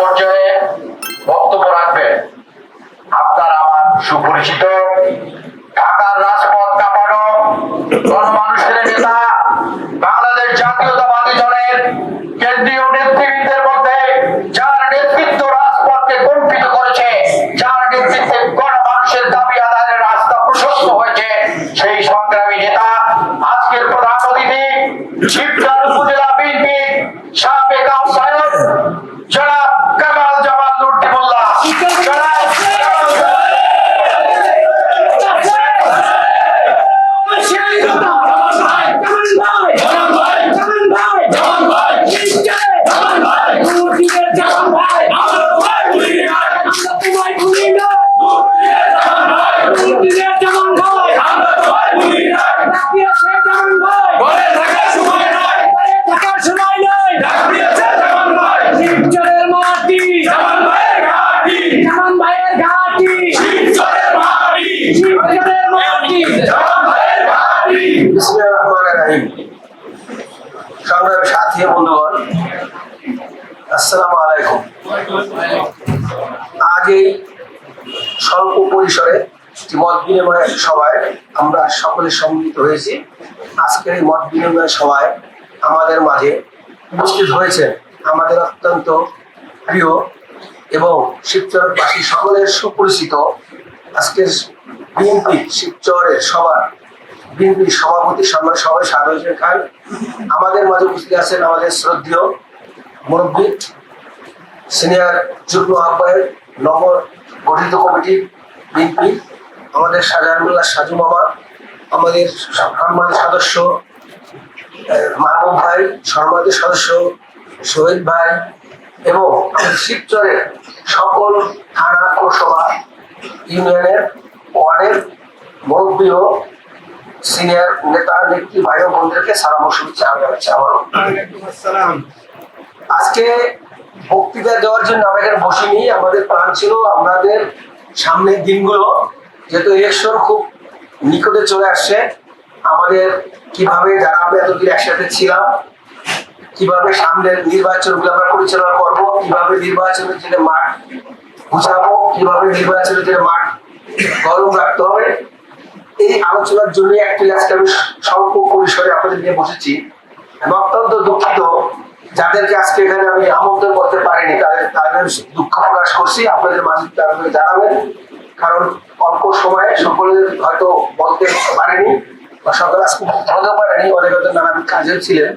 পর্যায়ে বক্তব্য রাখবেন। আপনার আমার সুপরিচিত ঢাকার রাজপথ কাঁপানো গণমানুষের নেতা, বাংলাদেশ জাতীয়তাবাদী দলের কেন্দ্রীয় নেতৃবৃন্দের মধ্যে যার নেতৃত্ব রাজপথকে কম্পিত করেছে, যার নেতৃত্বে গণমানুষের দাবি আদায়ের রাস্তা প্রশস্ত হয়েছে, সেই সংগ্রামী নেতা, আজকের প্রধান অতিথি আসসালামু আলাইকুম। স্বল্প পরিসরে মত বিনিময় আমরা সকলে সম্মিলিত হয়েছি। আজকের এই মত বিনিময় সভায় আমাদের মাঝে উপস্থিত হয়েছেন আমাদের অত্যন্ত প্রিয় এবং শিবচরবাসী সকলের সুপরিচিত আজকের বিএনপি শিবচরের সবার বিএনপির সভাপতি সম্মান সাদর হোসেন খান, আমাদের মাঝে উপস্থিত আছেন আমাদের শ্রদ্ধেয় মুরব্বী, সিনিয়র যুগ্ম আহ্বায়ক নব গঠিত কমিটি বিএনপি, আমাদের শাহজাহানুল্লাহ সাজু মামা, আমাদের সম্মানিত সদস্য মাহবুব ভাই, সম্মানিত সদস্য, শহীদ ভাই এবং শিবচরের সকল থানা পৌরসভা, ইউনিয়নের ওয়ার্ডের মুরব্বী সিনিয়র নেতা নেত্রী ভাই ও বোনদেরকে সালাম ও শুভেচ্ছা জানাচ্ছি আবারও আজকে বক্তৃতা দেওয়ার জন্য আমরা এখানে বসিনি আমাদের প্ল্যান ছিল আমাদের সামনের দিনগুলো। যেহেতু ইলেকশন খুব নিকটে চলে আসছে আমাদের কীভাবে যারা আমরা এতদিন একসাথে ছিলাম কীভাবে সামনের নির্বাচনগুলো আমরা পরিচালনা করব কীভাবে নির্বাচনের জন্য মাঠ বুঝাবো কীভাবে নির্বাচনের জন্য মাঠ গরম রাখতে হবে এই আলোচনার জন্য একটি আজকে আমি স্বল্প পরিসরে আপনাদের নিয়ে বসেছি। আমি অত্যন্ত দুঃখিত যাদেরকে আজকে এখানে আমি আমন্ত্রণ করতে পারিনি, তাদের তাদের দুঃখ প্রকাশ করছি। আপনাদের মাঝে তারা জানাবেন। কারণ অল্প সময়ে সকলের হয়তো বলতে পারেনি বা সকলে আজকে হতে পারেনি, অনেক হয়তো নানান কাজে ছিলেন।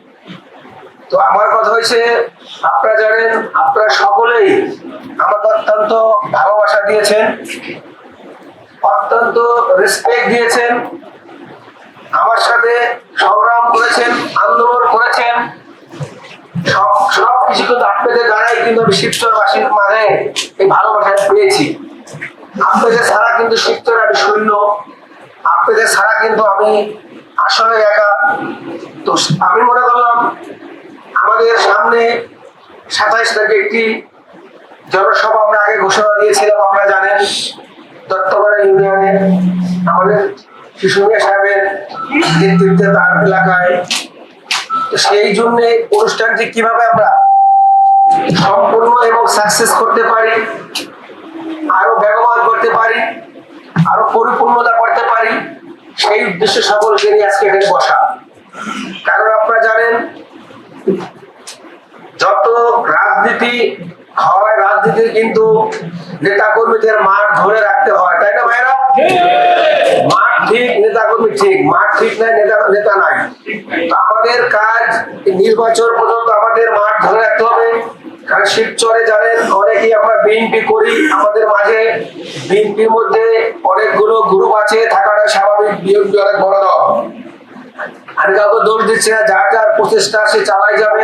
তো আমার কথা হয়েছে, আপনারা জানেন, আপনারা সকলেই আমাকে অত্যন্ত ভালোবাসা দিয়েছেন। অত্যন্ত রেসপেক্ট দিয়েছেন। আমার সাথে সংগ্রাম করেছেন, আন্দোলন করেছেন। সব সব কিছু কিন্তু আপনাদের দ্বারাই কিন্তু আমি শিবচরবাসীর মাঝে এই ভালোবাসা পেয়েছি। আপনাদের ছাড়া কিন্তু শিবচর আমি শূন্য। আপনাদের ছাড়া কিন্তু আমি আসলে একা। তো আমি মনে করলাম, আমাদের সামনে সাতাইশ তারিখে একটি জনসভা আমরা আগে ঘোষণা দিয়েছিলাম, আপনারা জানেন। দত্তপাড়া ইউনিয়নে আমাদের শিশু সাহেবের নেতৃত্বে তার এলাকায়। সেই জন্য অনুষ্ঠানটি কীভাবে আমরা সম্পূর্ণ এবং সাকসেস করতে পারি, আরও বেগবান করতে পারি, আরও পরিপূর্ণতা করতে পারি, সেই উদ্দেশ্যে সকলকে নিয়ে আজকে এখানে বসা। কারণ আপনারা জানেন, যত রাজনীতি হয় রাজনীতি কিন্তু নেতা কর্মীদের মাঠ ধরে রাখতে হয়, তাই না ভাইরা মাঠ ঠিক নেতা কর্মী ঠিক, মাঠ ঠিক নাই নেতা নেতা নাই। আমাদের কাজ নির্বাচন পর্যন্ত আমাদের মাঠ ধরে রাখতে হবে। কারণ শিবচরে জানেন, অনেকেই আমরা বিএনপি করি, আমাদের মাঝে বিএনপির মধ্যে অনেকগুলো গ্রুপ আছে, থাকাটা স্বাভাবিক, বিএনপি অনেক বড় দল। আমি কাউকে দোষ দিচ্ছি না, যার যার প্রচেষ্টা সে চালাই যাবে।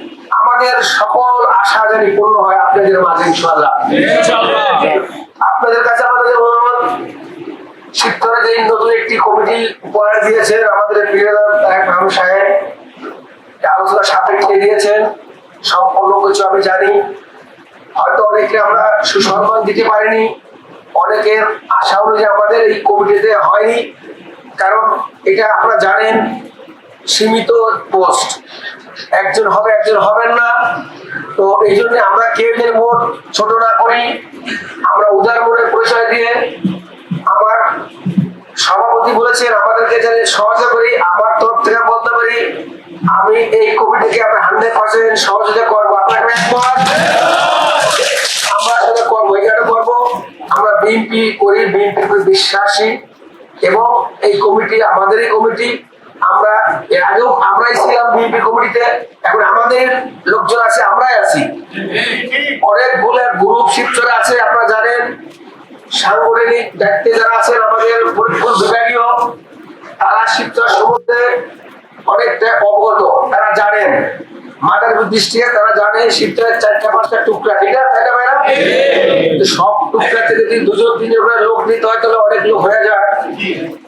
আমাদের সকল আশা জানি পূর্ণ হয় আপনাদের মাঝে আপনাদের কাছে আমাদের অনুরোধ শিক্ষকরা যে নতুন একটি কমিটি উপহার দিয়েছেন আমাদের প্রিয়দার সাহেব আলোচনা সাপেক্ষে দিয়েছেন সম্পূর্ণ কিছু আমি জানি। হয়তো অনেকে আমরা সুসম্মান দিতে পারিনি অনেকের আশা অনুযায়ী আমাদের এই কমিটিতে হয়নি। কারণ এটা আপনারা জানেন সীমিত পোস্ট একজন হবে, একজন হবেন না। তো এই জন্য আমরা কেউ যেন মোট ছোট না করি। আমরা উদার মনে পরিচয় দিয়ে আমার সভাপতি বলেছেন, আমাদেরকে যেন সহযোগিতা করি, আমার তরফ থেকে বলতে পারি, আমি এই কমিটিকে আমরা হান্ড্রেড পার্সেন্ট সহযোগিতা করব। আপনাকে? আমরা আসলে করব, এই কারণে করব। আমরা বিএনপি করি, বিএনপি বিশ্বাসী। এবং এই কমিটি আমাদেরই কমিটি। আমরা এর আগেও আমরাই ছিলাম বিএনপি কমিটিতে, এখন আমাদের লোকজন আছে, আমরাই আছি। অনেক অনেকগুলো গ্রুপ শিবচরে আছে, আপনারা জানেন। সাংগঠনিক দায়িত্বে যারা আছেন আমাদের ফরিদপুর বিভাগীয় তারা শিবচর সম্বন্ধে অনেকটা অবগত, তারা জানেন। মাঠের দৃষ্টিতে তারা জানে শিবচরের চারটা, পাঁচটা টুকরা, ঠিক আছে, তাই না ভাইরা? সব টুকরা থেকে যদি দুজন তিনজন লোক নিতে হয়, তাহলে অনেক লোক হয়ে যায়।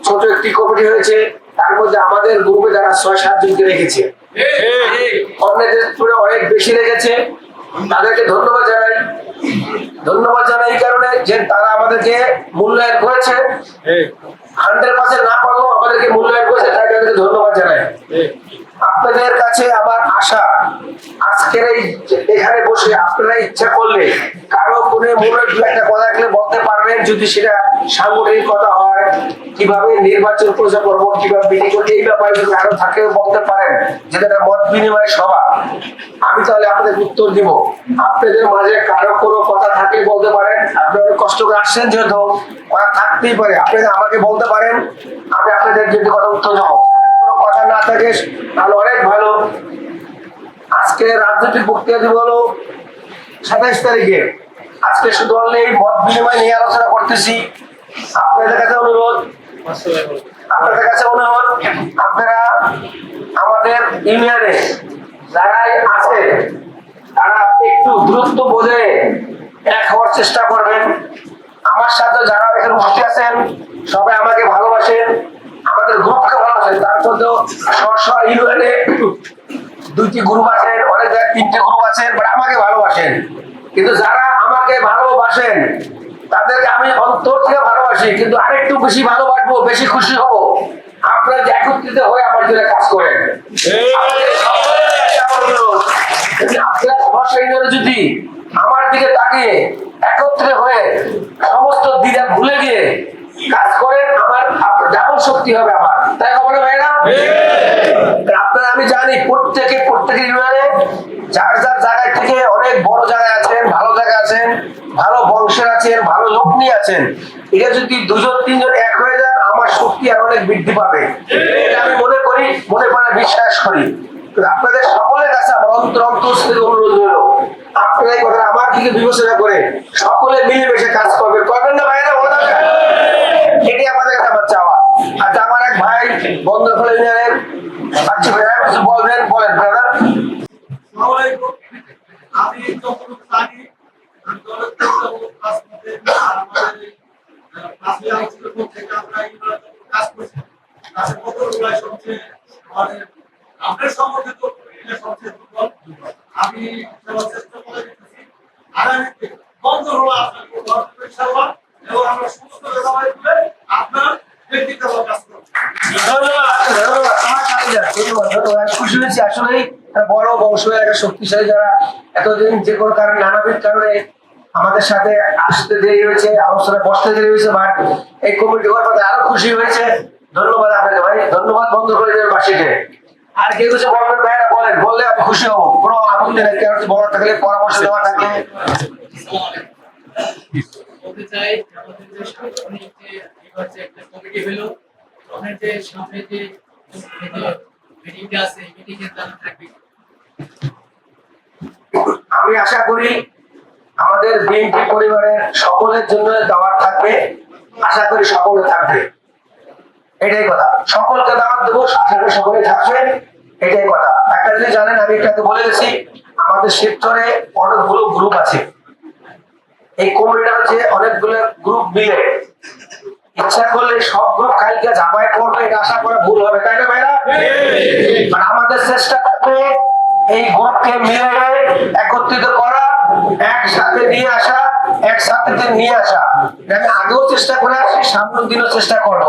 ছোট একটি কমিটি হয়েছে তার মধ্যে আমাদের গ্রুপে যারা ছয়, সাত জনকে রেখেছে, অন্যদের অনেক বেশি রেখেছে তাদেরকে ধন্যবাদ জানাই। ধন্যবাদ জানাই কারণে যে তারা আমাদেরকে মূল্যায়ন করেছে। হান্ড্রেড পার্সেন্ট না পারলেও আমাদেরকে মূল্যায়ন করেছে, তাই তাদেরকে ধন্যবাদ জানাই। আপনাদের কাছে আমার আশা, আজকের এই এখানে বসে আপনারা ইচ্ছা করলে কোনো মনে একটা কথা থাকলে বলতে পারবেন, যদি সেটা সাংগঠনিক কথা হয়, কীভাবে নির্বাচন প্রচার করব, কীভাবে এই ব্যাপারে যদি থাকে বলতে পারেন, যেটা মত বিনিময় সভা। আমি তাহলে আপনাদের উত্তর দিব। আপনাদের মাঝে কারও কোনো কথা থাকলে বলতে পারেন, আপনারা কষ্ট করে আসছেন যেহেতু, কথা থাকতেই পারে। আপনারা আমাকে বলতে পারেন, আমি আপনাদের যদি কথা উত্তর দেবো। কথা না থাকে, তাহলে অনেক ভালো। আজকে রাজনৈতিক বক্তৃতা দিব হলো সাতাইশ তারিখে। আজকে শুধু অনলি এই মত বিনিময় নিয়ে আলোচনা করতেছি। আপনাদের কাছে অনুরোধ, আপনাদের কাছে অনুরোধ, আপনারা আমাদের ইউনিয়নে যারাই আছে, তারা একটু দূরত্ব বোঝে এক হওয়ার চেষ্টা করবেন। আমার সাথে যারা এখানে উপস্থিত আছেন, সবাই আমাকে ভালোবাসেন, আমাদের গ্রুপকে ভালোবাসেন। তার মধ্যেও স্ব ইউনিয়নে দুইটি গ্রুপ আছেন অনেক তিনটে গ্রুপ আছেন বাট আমাকে ভালোবাসেন। কিন্তু যারা ভালোবাসেন। তাদেরকে আমি অন্তর থেকে ভালোবাসি কিন্তু আরেকটু বেশি ভালোবাসবো বেশি খুশি হব। আপনারা যে একত্রিত হয়ে আমার জন্য কাজ করেন। আপনারা যদি আমার দিকে তাকিয়ে একত্রে হয়ে সমস্ত দ্বিধা ভুলে গিয়ে কাজ করেন আমার ডাবল শক্তি হবে আমার। তাই হবে না ভাইরা আপনারা আমি জানি প্রত্যেকে প্রত্যেক ইউনিয়নে যার যার জায়গায় থেকে অনেক বড় জায়গায় আছেন ভালো জায়গায় আছেন, ভালো বংশের আছেন, ভালো লোক নিয়ে আছেন এটা যদি দুজন, তিনজন এক হয়ে যান, আমার শক্তি আর অনেক বৃদ্ধি পাবে। আমি মনে করি, মনে প্রাণে বিশ্বাস করি। আপনাদের সকলের কাছে অন্তর অন্তর অনুরোধ হলো আপনারা এই কথা আমার দিকে বিবেচনা করে সকলে মিলেমিশে কাজ করবে। করবেন না ভাইরা এটি আমাদের কাছে আমার চাওয়া। আচ্ছা আমার এক ভাই বন্ধ করে নিলেন আচ্ছা ভাইয়া কিছু বলবেন? বলেন আসসালামাইকুম। আমি যতটুকু জানি আমি চেষ্টা করে একটা শক্তিশালী যারা এতদিন যে কোনো কারণে নানাবিধ কারণে আমাদের সাথে আসতে দেরি হয়েছে আলোচনা বসতে দেরি হয়েছে বা এই কমিটি কথা আরও খুশি হয়েছে। ধন্যবাদ আপনাকে, ভাই। ধন্যবাদ বন্ধ করে দেবেন বাসীকে। আর কেউ কিছু বলবেন ভাইরা বলেন। বললে আমি খুশি হব। কোনো আপত্তি নেই কিছু বলার থাকলে পরামর্শ দেওয়া থাকলে। আমি আশা করি আমাদের বিএনপি পরিবারের সকলের জন্য দাওয়াত থাকবে। আশা করি সকলে থাকবে। এটাই কথা। সকলকে দাওয়াত দেবো আশা করি সকলে থাকবে। এটাই কথা। একটা যদি জানেন আমি একটাকে বলে গেছি আমাদের সেক্টরে অনেকগুলো গ্রুপ আছে। এই কমিটিটা হচ্ছে অনেকগুলো গ্রুপ মিলে। ইচ্ছা করলে সব গ্রুপ কালকে ঝাঁপায় পড়বে এটা আশা করা ভুল হবে তাই না ভাইরা? আর আমাদের চেষ্টা থাকবে এই গ্রুপকে মিলে একত্রিত করা। একসাথে নিয়ে আসা, একসাথে নিয়ে আসা। আমি আগেও চেষ্টা করে আসছি সামনের দিনও চেষ্টা করব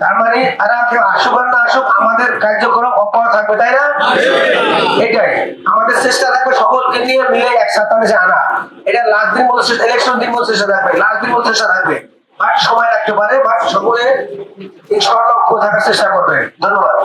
তার মানে আর কেউ আসুক আর না আসুক, আমাদের কার্যক্রম অব্যাহত থাকবে, তাই না? এটাই। আমাদের চেষ্টা থাকবে সকলকে নিয়ে মিলে একসাথে আনা। এটা লাস্ট দিন বলছে ইলেকশন দিন বলছে চেষ্টা থাকবে লাস্ট দিন বলছে চেষ্টা থাকবে। বাট সময় রাখতে পারে, বাট সকলে ইনশাআল্লাহ লক্ষ্য থাকার চেষ্টা করবে। ধন্যবাদ।